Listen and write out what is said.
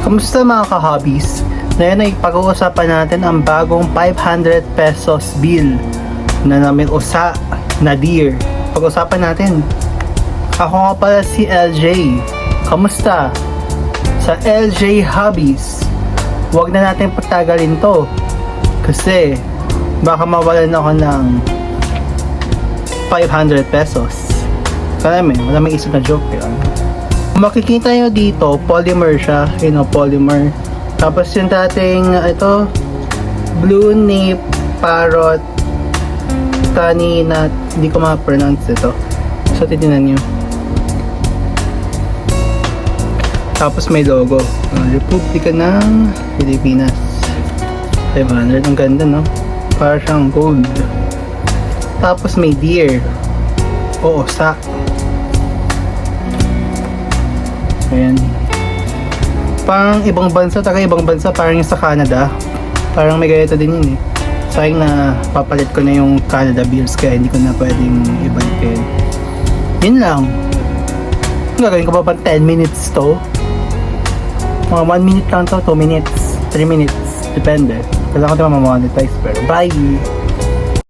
Kamusta mga ka-hobbies? Ngayon ay pag-uusapan natin ang bagong 500 pesos bill na namin usa na deer. Pag-usapan natin. Ako nga pala si LJ. Kamusta? Sa LJ Hobbies. Huwag na natin patagalin to. Kasi baka mawalan ako ng 500 pesos. Kaya may, wala may isip na joke yun. Makikita nyo dito, polymer siya. You know, polymer. Tapos yung dating, ito, blue nape, parrot, tani na, hindi ko ma-pronounce ito. So, titinan nyo. Tapos may logo. Uh, Republika ng Pilipinas. 500. Ang ganda, no? Para siyang gold. Tapos may deer. Oo, sa. Ayan. Parang ibang bansa, taga ibang bansa, parang sa Canada. Parang may ganito din yun eh. Sayang na papalit ko na yung Canada bills kaya hindi ko na pwedeng ibalik yun. Yun lang. Gagawin ko pa pa 10 minutes to. Mga 1 minute lang to, 2 minutes, 3 minutes. Depende. Kailangan ko ito mamonetize pero bye!